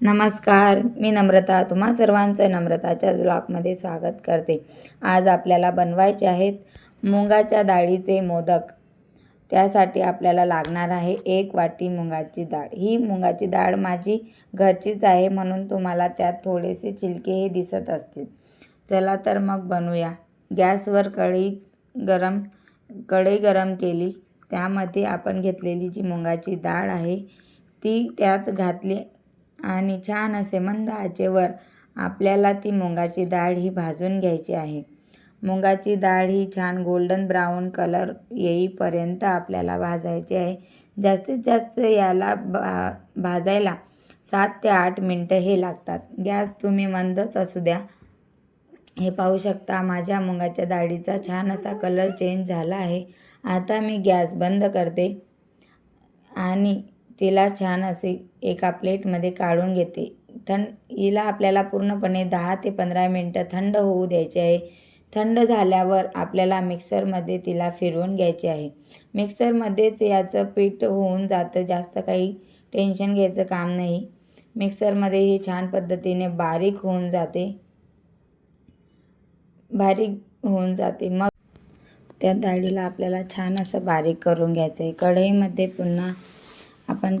नमस्कार मी नम्रता. तुम्हा सर्वांचं नम्रताच्या ब्लॉगमध्ये स्वागत करते. आज आपल्याला बनवायचे आहेत मुगाच्या डाळीचे मोदक. त्यासाठी आपल्याला लागणार आहे एक वाटी मुगाची डाळ. ही मुगाची डाळ माझी घरचीच आहे म्हणून तुम्हाला त्यात थोडेसे चिलकेही दिसत असतील. चला तर मग बनवूया. गॅसवर कढई गरम कढई गरम केली. त्यामध्ये आपण घेतलेली जी मुगाची डाळ आहे ती त्यात घातली आणि छान असे मंद आचेवर आपल्याला ती मुगाची डाळ ही भाजून घ्यायची आहे. मुगाची डाळ ही छान गोल्डन ब्राऊन कलर येईपर्यंत आपल्याला भाजायची आहे. जास्तीत जास्त याला भा भाजायला सात ते आठ मिनटं हे लागतात. गॅस तुम्ही मंदच असू द्या. हे पाहू शकता माझ्या मुगाच्या डाळीचा छान असा कलर चेंज झाला आहे. आता मी गॅस बंद करते आणि तिला छान असे एका प्लेटमध्ये काढून घेते. थंड हिला आपल्याला पूर्णपणे दहा ते पंधरा मिनटं थंड होऊ द्यायचे आहे. थंड झाल्यावर आपल्याला मिक्सरमध्ये तिला फिरवून घ्यायचे आहे. मिक्सरमध्येच याचं पीठ होऊन जातं जास्त काही टेन्शन घ्यायचं काम नाही. मिक्सरमध्ये ही छान पद्धतीने बारीक होऊन जाते. बारीक होऊन जाते. मग त्या डाळीला आपल्याला छान असं बारीक करून घ्यायचं आहे. कढईमध्ये पुन्हा आपण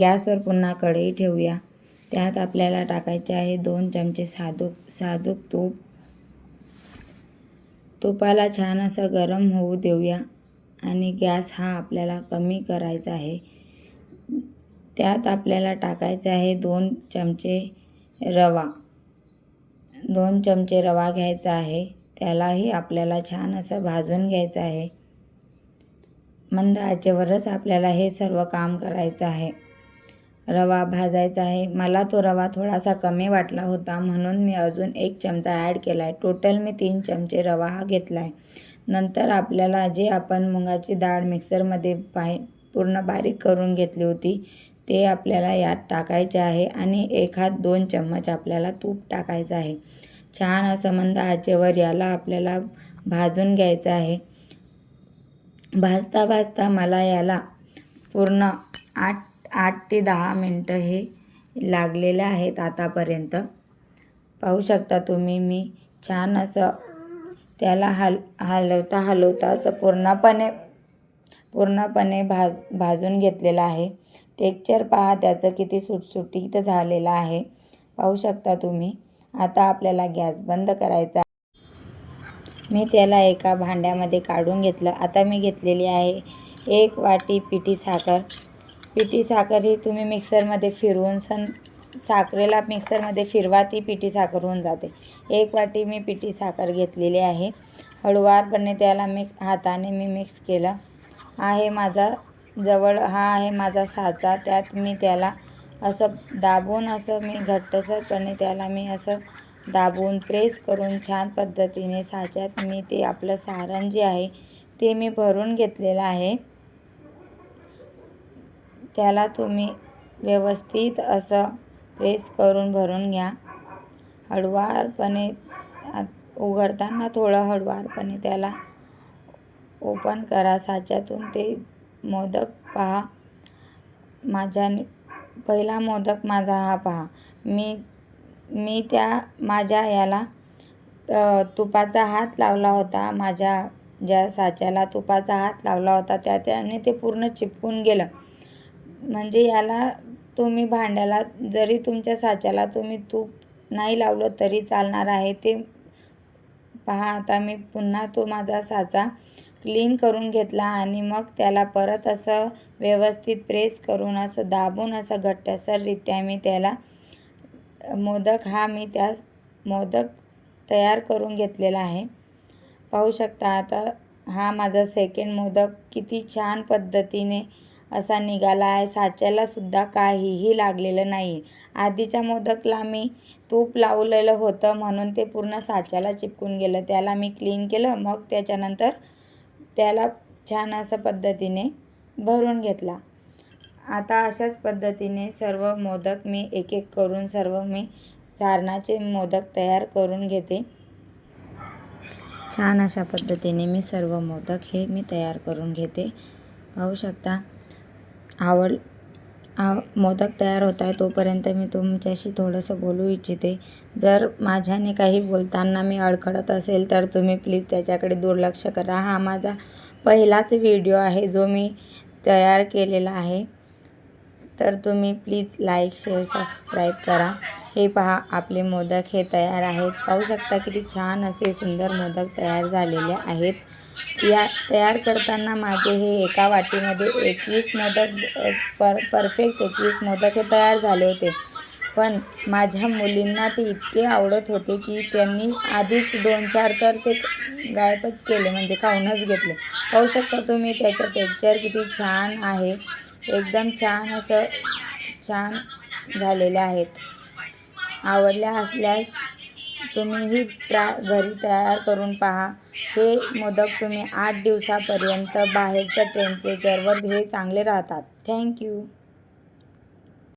गॅसवर पुन्हा कढई ठेवूया. त्यात आपल्याला टाकायचे आहे दोन चमचे साजूक साजूक तूप. तुपाला छान असं गरम होऊ देऊया आणि गॅस हा आपल्याला कमी करायचा आहे. त्यात आपल्याला टाकायचं आहे दोन चमचे रवा. दोन चमचे रवा घ्यायचा आहे. त्यालाही आपल्याला छान असं भाजून घ्यायचं आहे. मंद आचेवरच आपल्याला हे सर्व काम करायचं आहे. रवा भाजायचा आहे. मला तो रवा थोडासा कमी वाटला होता म्हणून मी अजून एक चमचा ॲड केला आहे टोटल मी तीन चमचे रवा हा घेतला आहे नंतर आपल्याला जे आपण मुगाची डाळ मिक्सरमध्ये पाय पूर्ण बारीक करून घेतली होती ते आपल्याला यात टाकायचे आहे आणि एखाद दोन चम्मच आपल्याला तूप टाकायचं आहे. छान असं मंद आचेवर याला आपल्याला भाजून घ्यायचं आहे. भाजता भाजता मला याला पूर्ण आठ आठ ते दहा मिनटं हे लागलेले आहेत आतापर्यंत. पाहू शकता तुम्ही मी छान असं त्याला हल हलवता हलवता असं पूर्णपणे पूर्णपणे भाज भाजून घेतलेलं आहे. टेक्चर पहा त्याचं किती सुटसुटीत झालेलं आहे. पाहू शकता तुम्ही आता आपल्याला गॅस बंद करायचा मी त्याला एका भांड्यामध्ये काढून घेतलं. आता मी घेतलेली आहे एक वाटी पिठी साखर. पिठी साखर ही तुम्ही मिक्सरमध्ये फिरवून सन साखरेला मिक्सरमध्ये फिरवा ती पिठी साखर होऊन जाते. एक वाटी मी पिठी साखर घेतलेली आहे. हळुवारपणे त्याला मिक्स हाताने मी मिक्स केलं. आहे माझा जवळ हा आहे माझा साचा. त्यात मी त्याला असं दाबून असं मी घट्टसरपणे त्याला मी असं दाबून प्रेस करून छान पद्धतीने साच्यात मी ते आपलं सारण जे आहे ते मी भरून घेतलेलं आहे. त्याला तुम्ही व्यवस्थित असं प्रेस करून भरून घ्या. हळुवारपणे उघडताना थोडं हळुवारपणे त्याला ओपन करा. साच्यातून ते मोदक पहा. माझ्या पहिला मोदक माझा हा पहा. मी मी त्या माझ्या याला तुपाचा हात लावला होता. माझ्या ज्या साच्याला तुपाचा हात लावला होता त्या त्याने ते पूर्ण चिपकून गेलं. म्हणजे याला तुम्ही भांड्याला जरी तुमच्या साच्याला तुम्ही तूप नाही लावलं तरी चालणार आहे ते पहा. आता मी पुन्हा तो माझा साचा क्लीन करून घेतला आणि मग त्याला परत असं व्यवस्थित प्रेस करून असं दाबून असं घट्टसररित्या मी त्याला मोदक हा मी त्यास मोदक तयार करून घेतलेला आहे. पाहू शकता आता हा माझा सेकंड मोदक किती छान पद्धतीने असा निघाला आहे. साच्यालासुद्धा काहीही लागलेलं नाही आधीच्या मोदकला मी तूप लावलेलं होतं म्हणून ते पूर्ण साच्याला चिपकून गेलं. त्याला मी क्लीन केलं. मग त्याच्यानंतर त्याला छान असं पद्धतीने भरून घेतला. आता अशाच पद्धतीने सर्व मोदक मी एक एक करून सर्व मी सारणाचे मोदक तयार करून घेते. छान अशा पद्धतीने मी सर्व मोदक हे मी तयार करून घेते. पाहू शकता आवड आव मोदक तयार होत आहे तोपर्यंत मी तुमच्याशी थोडंसं बोलू इच्छिते. जर माझ्याने काही बोलताना मी अडखळत असेल तर तुम्ही प्लीज त्याच्याकडे दुर्लक्ष करा. हा माझा पहिलाच व्हिडिओ आहे जो मी तयार केलेला आहे. तर तुम्ही प्लीज लाईक शेअर सबस्क्राईब करा. हे पहा आपले मोदक हे तयार आहेत. पाहू शकता किती छान असे सुंदर मोदक तयार झालेले आहेत. या तयार करताना माझे हे एका वाटीमध्ये एकवीस मोदक पर परफेक्ट एकवीस मोदक हे तयार झाले होते. पण माझ्या मुलींना ते इतके आवडत होते की त्यांनी आधीच दोन चार तर ते गायबच केले म्हणजे खाऊनच घेतले. पाहू शकता तुम्ही त्याचं टेक्चर किती छान आहे. एकदम छान असं छान झालेले आहेत. आवडल्या असल्यास तुम्हीही ट्रा घरी तयार करून पहा. हे मोदक तुम्ही आठ दिवसापर्यंत बाहेरच्या टेम्परेचरवर हे चांगले राहतात. थँक्यू